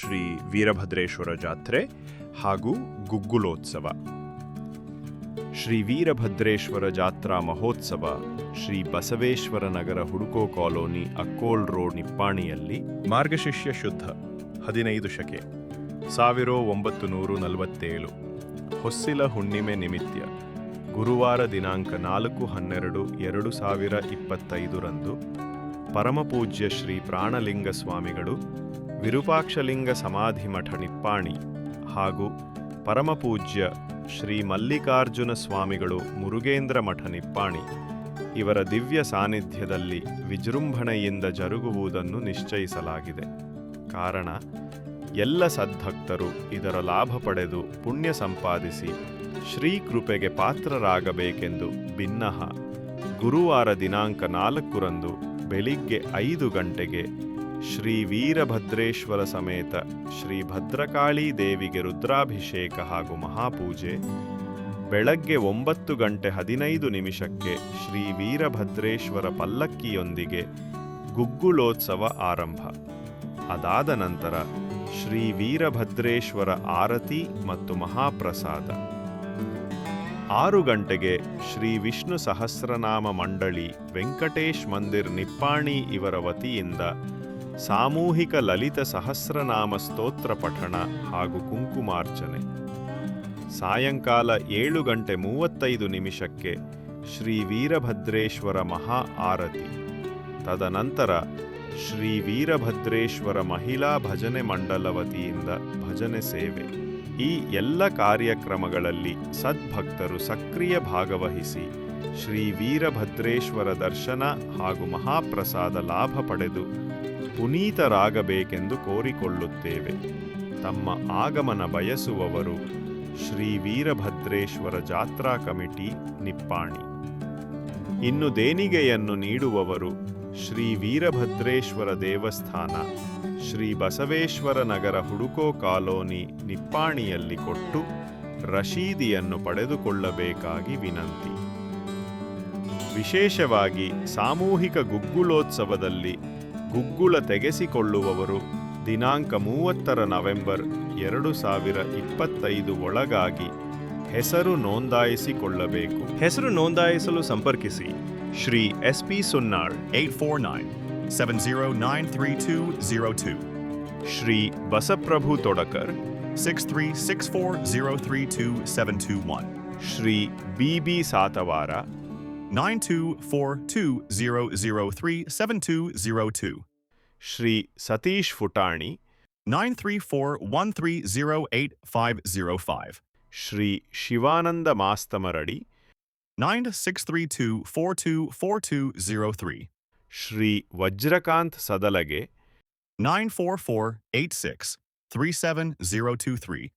ಶ್ರೀ ವೀರಭದ್ರೇಶ್ವರ ಜಾತ್ರೆ ಹಾಗೂ ಗುಗ್ಗುಲೋತ್ಸವ. ಶ್ರೀ ವೀರಭದ್ರೇಶ್ವರ ಜಾತ್ರಾ ಮಹೋತ್ಸವ ಶ್ರೀ ಬಸವೇಶ್ವರ ನಗರ ಹುಡುಕೋ ಕಾಲೋನಿ ಅಕ್ಕೋಲ್ ರೋಡ್ ನಿಪ್ಪಾಣಿಯಲ್ಲಿ ಮಾರ್ಗಶಿಷ್ಯ ಶುದ್ಧ, ಹದಿನೈದು ಶಕೆ, ಸಾವಿರ ಒಂಬತ್ತು ನೂರು ನಲವತ್ತೇಳು, ಹೊಸ್ಸಿಲ ಹುಣ್ಣಿಮೆ ನಿಮಿತ್ಯ, ಗುರುವಾರ ದಿನಾಂಕ ನಾಲ್ಕು ಹನ್ನೆರಡು ಎರಡು ಸಾವಿರ ಇಪ್ಪತ್ತೈದರಂದು ಪರಮಪೂಜ್ಯ ಶ್ರೀ ಪ್ರಾಣಲಿಂಗ ಸ್ವಾಮಿಗಳು ವಿರೂಪಾಕ್ಷಲಿಂಗ ಸಮಾಧಿ ಮಠ ನಿಪ್ಪಾಣಿ ಹಾಗೂ ಪರಮಪೂಜ್ಯ ಶ್ರೀ ಮಲ್ಲಿಕಾರ್ಜುನ ಸ್ವಾಮಿಗಳು ಮುರುಗೇಂದ್ರ ಮಠ ನಿಪ್ಪಾಣಿ ಇವರ ದಿವ್ಯ ಸಾನ್ನಿಧ್ಯದಲ್ಲಿ ವಿಜೃಂಭಣೆಯಿಂದ ಜರುಗುವುದನ್ನು ನಿಶ್ಚಯಿಸಲಾಗಿದೆ. ಕಾರಣ, ಎಲ್ಲ ಸದ್ಭಕ್ತರು ಇದರ ಲಾಭ ಪಡೆದು ಪುಣ್ಯ ಸಂಪಾದಿಸಿ ಶ್ರೀ ಕೃಪೆಗೆ ಪಾತ್ರರಾಗಬೇಕೆಂದು ಭಿನ್ನಹ ಗುರುವಾರ ದಿನಾಂಕ ನಾಲ್ಕರಂದು ಬೆಳಿಗ್ಗೆ ಐದು ಗಂಟೆಗೆ ಶ್ರೀ ವೀರಭದ್ರೇಶ್ವರ ಸಮೇತ ಶ್ರೀ ಭದ್ರಕಾಳಿ ದೇವಿಗೆ ರುದ್ರಾಭಿಷೇಕ ಹಾಗೂ ಮಹಾಪೂಜೆ. ಬೆಳಗ್ಗೆ ಒಂಬತ್ತು ಗಂಟೆ ಹದಿನೈದು ನಿಮಿಷಕ್ಕೆ ಶ್ರೀ ವೀರಭದ್ರೇಶ್ವರ ಪಲ್ಲಕ್ಕಿಯೊಂದಿಗೆ ಗುಗ್ಗುಲೋತ್ಸವ ಆರಂಭ. ಅದಾದ ನಂತರ ಶ್ರೀ ವೀರಭದ್ರೇಶ್ವರ ಆರತಿ ಮತ್ತು ಮಹಾಪ್ರಸಾದ. ಆರು ಗಂಟೆಗೆ ಶ್ರೀ ವಿಷ್ಣು ಸಹಸ್ರನಾಮ ಮಂಡಳಿ ವೆಂಕಟೇಶ್ ಮಂದಿರ್ ನಿಪ್ಪಾಣಿ ಇವರ ವತಿಯಿಂದ ಸಾಮೂಹಿಕ ಲಲಿತ ಸಹಸ್ರನಾಮ ಸ್ತೋತ್ರ ಪಠಣ ಹಾಗೂ ಕುಂಕುಮಾರ್ಚನೆ. ಸಾಯಂಕಾಲ ಏಳು ಗಂಟೆ ಮೂವತ್ತೈದು ನಿಮಿಷಕ್ಕೆ ಶ್ರೀ ವೀರಭದ್ರೇಶ್ವರ ಮಹಾ ಆರತಿ. ತದನಂತರ ಶ್ರೀ ವೀರಭದ್ರೇಶ್ವರ ಮಹಿಳಾ ಭಜನೆ ಮಂಡಲ ವತಿಯಿಂದ ಭಜನೆ ಸೇವೆ. ಈ ಎಲ್ಲ ಕಾರ್ಯಕ್ರಮಗಳಲ್ಲಿ ಸದ್ಭಕ್ತರು ಸಕ್ರಿಯ ಭಾಗವಹಿಸಿ ಶ್ರೀ ವೀರಭದ್ರೇಶ್ವರ ದರ್ಶನ ಹಾಗೂ ಮಹಾಪ್ರಸಾದ ಲಾಭ ಪಡೆದು ಪುನೀತರಾಗಬೇಕೆಂದು ಕೋರಿಕೊಳ್ಳುತ್ತೇವೆ. ತಮ್ಮ ಆಗಮನ ಬಯಸುವವರು ಶ್ರೀ ವೀರಭದ್ರೇಶ್ವರ ಜಾತ್ರಾ ಕಮಿಟಿ ನಿಪ್ಪಾಣಿ. ಇನ್ನು ದೇಣಿಗೆಯನ್ನು ನೀಡುವವರು ಶ್ರೀ ವೀರಭದ್ರೇಶ್ವರ ದೇವಸ್ಥಾನ, ಶ್ರೀ ಬಸವೇಶ್ವರ ನಗರ ಹುಡುಕೋ ಕಾಲೋನಿ ನಿಪ್ಪಾಣಿಯಲ್ಲಿ ಕೊಟ್ಟು ರಶೀದಿಯನ್ನು ಪಡೆದುಕೊಳ್ಳಬೇಕಾಗಿ ವಿನಂತಿ. ವಿಶೇಷವಾಗಿ ಸಾಮೂಹಿಕ ಗುಗ್ಗುಲೋತ್ಸವದಲ್ಲಿ ಗುಗ್ಗುಳ ತೆಗೆಸಿಕೊಳ್ಳುವವರು ದಿನಾಂಕ ಮೂವತ್ತರ ನವೆಂಬರ್ ಎರಡು ಸಾವಿರ ಇಪ್ಪತ್ತೈದು ಒಳಗಾಗಿ ಹೆಸರು ನೋಂದಾಯಿಸಿಕೊಳ್ಳಬೇಕು. ಹೆಸರು ನೋಂದಾಯಿಸಲು ಸಂಪರ್ಕಿಸಿ. Shri S P Sunnal. 849 709302 Shri Basaprabhu Todkar. 6364032721 Shri B B Satavara. 9242037202. Shri Satish Futarni, 9341308505. Shri Shivananda Mastamaradi 9632424203. Shri Vajrakant Sadalage 94486 37023.